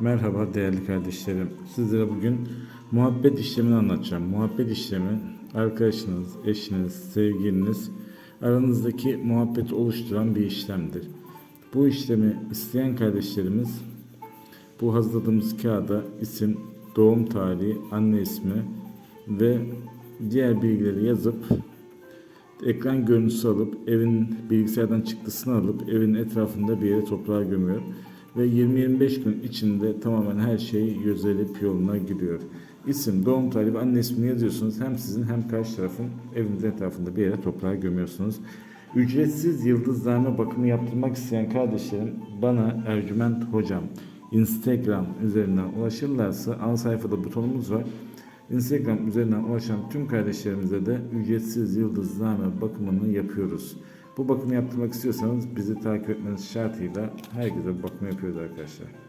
Merhaba değerli kardeşlerim. Sizlere bugün muhabbet işlemini anlatacağım. Muhabbet işlemi arkadaşınız, eşiniz, sevgiliniz aranızdaki muhabbeti oluşturan bir işlemdir. Bu işlemi isteyen kardeşlerimiz bu hazırladığımız kağıda isim, doğum tarihi, anne ismi ve diğer bilgileri yazıp ekran görüntüsü alıp evin bilgisayardan çıktısını alıp evin etrafında bir yere toprağa gömüyor ve 20-25 gün içinde tamamen her şey yüzelip yoluna giriyor. İsim, doğum tarihi anne ismini yazıyorsunuz. Hem sizin hem karşı tarafın evinizin etrafında bir yere toprağa gömüyorsunuz. Ücretsiz yıldızlarına bakımı yaptırmak isteyen kardeşlerim bana Ercüment Hocam Instagram üzerinden ulaşırlarsa ana sayfada butonumuz var. Instagram üzerinden ulaşan tüm kardeşlerimize de ücretsiz yıldızlarla bakımını yapıyoruz. Bu bakımı yaptırmak istiyorsanız bizi takip etmeniz şartıyla herkese bakım yapıyoruz arkadaşlar.